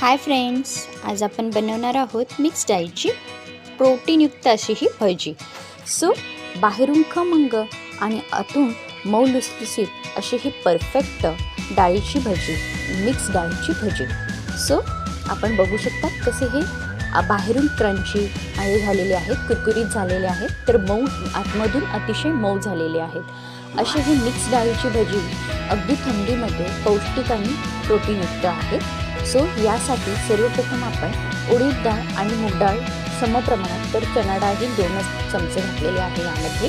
Hi friends आज आपण बनवणार आहोत मिक्स डाळीची प्रोटीनयुक्त अशी ही भजी. सो बाहेरून खमंग आणि आतून मऊ लुसलुसीत अशी ही परफेक्ट डाळीची भजी मिक्स डाळीची भजी. सो आपण बघू शकता कसे हे बाहेरून क्रंची हे झालेले आहेत कुरकुरीत झालेले आहेत तर मऊ आतमधून अतिशय मऊ झालेले आहेत. अशी ही मिक्स डाळीची भजी अगदी थंडीमध्ये पौष्टिक आणि प्रोटीनयुक्त आहे. सो यासाठी सर्वप्रथम आपण उडीद डाळ आणि मूग डाळ समप्रमाणात तर चणा डाळ ही दोनच चमचे घातलेले आहे यामध्ये.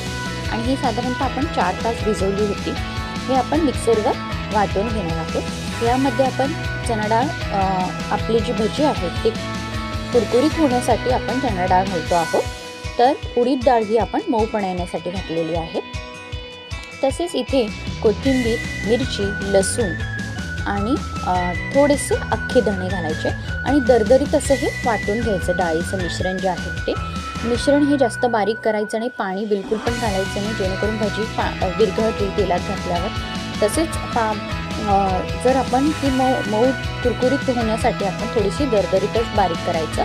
आणि ही साधारणतः आपण चार तास भिजवली होती. हे आपण मिक्सरवर वाटून घेणार आहोत. यामध्ये आपण चणा डाळ आपली जी भजी आहे ती कुरकुरीत होण्यासाठी आपण चणा डाळ घालतो आहोत. तर उडीद डाळ ही आपण मऊपणा येण्यासाठी घातलेली आहे. तसेच इथे कोथिंबीर मिरची लसूण आणि थोडेसे अख्खे धणे घालायचे आणि दरदरीत असं हे वाटून घ्यायचं. डाळीचं मिश्रण जे आहे ते. मिश्रण हे जास्त बारीक करायचं नाही पाणी बिलकुल पण घालायचं नाही जेणेकरून भजी पा विरघळतील तेलात घातल्यावर. तसेच पा जर आपण ती मऊ मऊ कुरकुरीत होण्यासाठी आपण थोडीशी दरदरीतच बारीक करायचं.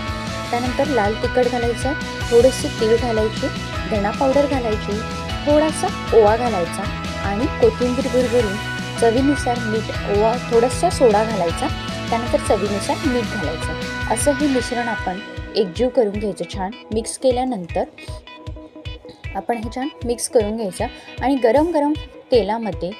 त्यानंतर लाल तिखट घालायचं थोडेसे तीळ घालायचे धणा पावडर घालायची थोडासा ओवा घालायचा आणि कोथिंबीर भरभरून चवीनुसार मीठ ओवा थोडासा सोडा घालायचा. त्यानंतर चवीनुसार मीठ घालायचं. असं हे मिश्रण आपण एकजीव करून घ्यायचं छान. मिक्स केल्यानंतर आपण हे छान मिक्स करून घ्यायचं. आणि गरम गरम तेलामध्ये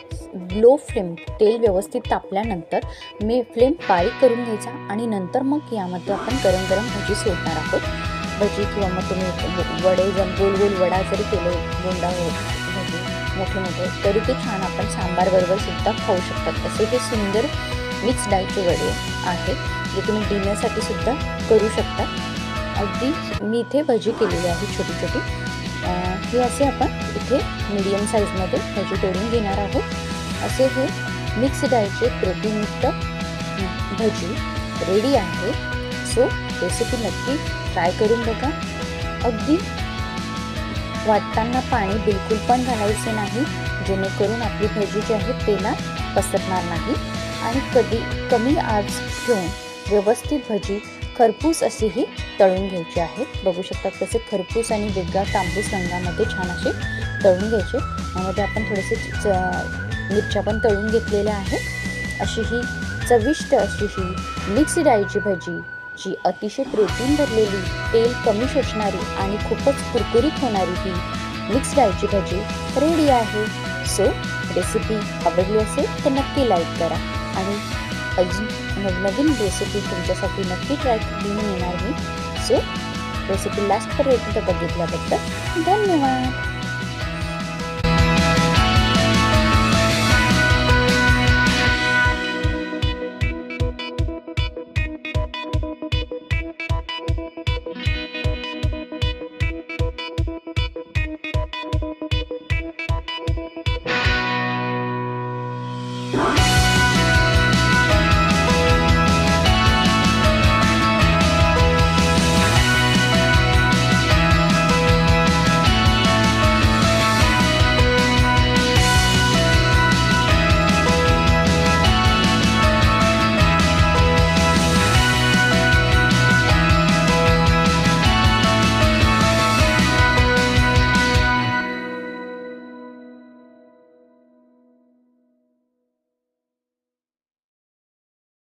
लो फ्लेम तेल व्यवस्थित तापल्यानंतर मी फ्लेम बारीक करून घ्यायचा. आणि नंतर मग यामध्ये आपण गरम गरम भजी सोडणार आहोत. भजी किंवा मग तुम्ही वडे जर गोल गोल वडा जरी केले बोंडा हो भजी मोठे मोठे तरी ते छान आपण सांबारबरोबर सुद्धा खाऊ शकतात. असे हे सुंदर मिक्स डाळीचे वडे आहेत जे तुम्ही डिनरसाठी सुद्धा करू शकता. अगदी मी इथे भजी केलेली आहे छोटी छोटी. हे असे आपण इथे मीडियम साईजमध्ये भजी तोडून घेणार आहोत. असे हे मिक्स डाळीचे प्रोटीनयुक्त भजी रेडी आहे. सो रेसिपी नक्की ट्राय करून बघा. अगदी वाटताना पाणी बिलकुल पण घालायचे नाही. जेणेकरून आपली भजी जी आहे तेला पसरणार नाही. आणि कधी कमी आज ठेवून व्यवस्थित भजी खरपूस अशी ही तळून घ्यायची आहे. बघू शकतात कसे खरपूस आणि वेगळा तांबूस रंगामध्ये छान असे तळून घ्यायचे. यामध्ये आपण थोडेसे मिरच्या पण तळून घेतलेल्या आहेत. अशी ही चविष्ट अशी ही मिक्स डाळीची भजी जी अतिशय प्रोटीन भरलेली तेल कमी शोषणारी आणि खूपच कुरकुरीत होणारी ही मिक्स डाळची भाजी रेडी आहे. सो रेसिपी आवडली असेल तर नक्की लाईक करा. आणि अजून नवनवीन रेसिपी तुमच्यासाठी नक्की ट्राय घेऊन येणार मी. सो रेसिपी लास्टपर्यंत बघितल्याबद्दल धन्यवाद.